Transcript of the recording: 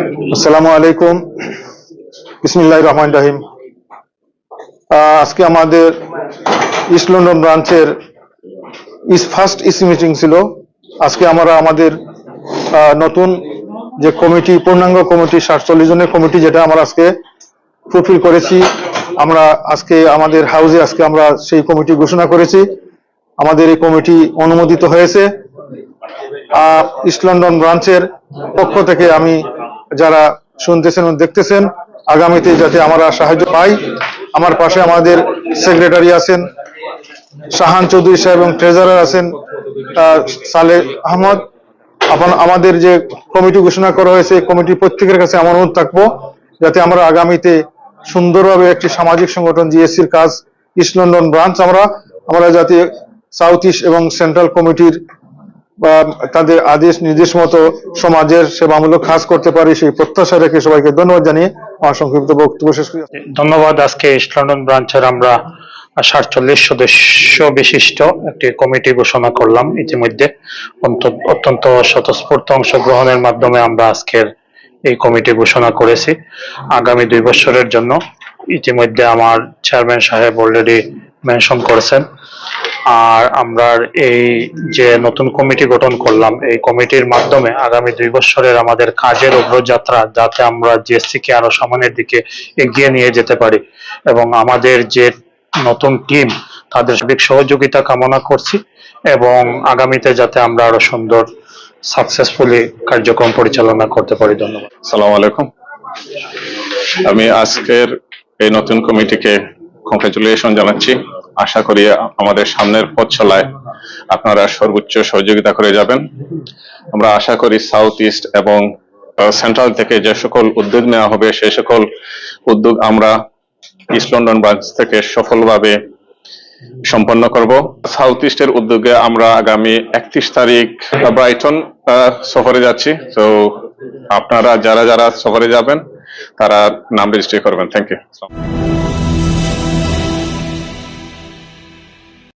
আসসালামু আলাইকুম। বিসমিল্লাহ রহমান রাহিম। আজকে আমাদের ইস্ট লন্ডন ব্রাঞ্চের ফার্স্ট ইসি মিটিং ছিল। আজকে আমরা আমাদের নতুন যে কমিটি পূর্ণাঙ্গ কমিটি সাতচল্লিশ জনের কমিটি যেটা আমরা আজকে ফুলফিল করেছি, আমরা আজকে আমাদের হাউসে আজকে আমরা সেই কমিটি ঘোষণা করেছি। আমাদের এই কমিটি অনুমোদিত হয়েছে। ইস্ট লন্ডন ব্রাঞ্চের পক্ষ থেকে আমি যারা শুনতেছেন ও দেখতেছেন, আগামীতে যাতে আমরা সাহায্য পাই, আমার পাশে আমাদের সেক্রেটারি আছেন, শাহান চৌধুরী সাহেব এবং ট্রেজারার আছেন সালে আহমদ। আমাদের যে কমিটি ঘোষণা করা হয়েছে কমিটি প্রত্যেকের কাছে আমার অনুরোধ থাকব, যাতে আমরা আগামীতে সুন্দরভাবে একটি সামাজিক সংগঠন জিএসসির কাজ ইস্ট লন্ডন ব্রাঞ্চ আমরা আমরা যাতে সাউথ ইস্ট এবং সেন্ট্রাল কমিটির তাদের আদেশ নির্দেশ মতো সমাজের সেবামূলক কাজ করতে পারি সেই প্রত্যাশা রেখে সবাইকে ধন্যবাদ জানিয়ে আমার সংক্ষিপ্ত বক্তব্য শেষ করি। ধন্যবাদ। আজকে ইস্ট লন্ডন ব্রাঞ্চের আমরা সাতচল্লিশ সদস্য বিশিষ্ট একটি কমিটি ঘোষণা করলাম। ইতিমধ্যে অত্যন্ত স্বতঃস্ফূর্ত অংশগ্রহণের মাধ্যমে আমরা আজকের এই কমিটি ঘোষণা করেছি। আগামী দুই বছরের জন্য ইতিমধ্যে আমার চেয়ারম্যান সাহেব অলরেডি মেনশন করেছেন। আর আমরা এই যে নতুন কমিটি গঠন করলাম, এই কমিটির মাধ্যমে আগামী দুই বছরের আমাদের কাজের অগ্রযাত্রা যাতে আমরা জিএসসি কে আরও সামনের দিকে এগিয়ে নিয়ে যেতে পারি এবং আমাদের যে নতুন টিম তাদের সার্বিক সহযোগিতা কামনা করছি এবং আগামীতে যাতে আমরা আরও সুন্দর সাকসেসফুলি কার্যক্রম পরিচালনা করতে পারি। ধন্যবাদ। সালাম আলাইকুম। আমি আজকের এই নতুন কমিটিকে কংগ্রেচুলেশন জানাচ্ছি। আশা করি আমাদের সামনের পথ চলায় আপনারা সর্বোচ্চ সহযোগিতা করে যাবেন। আমরা আশা করি সাউথ ইস্ট এবং সেন্ট্রাল থেকে যে সকল উদ্যোগ নেওয়া হবে, সে সকল উদ্যোগ আমরা ইস্ট লন্ডন ব্রাঞ্চ থেকে সফলভাবে সম্পন্ন করব। সাউথ ইস্টের উদ্যোগে আমরা আগামী একত্রিশ তারিখ ব্রাইটন সফরে যাচ্ছি। তো আপনারা যারা যারা সফরে যাবেন, তারা নাম রেজিস্ট্রি করবেন। Thank you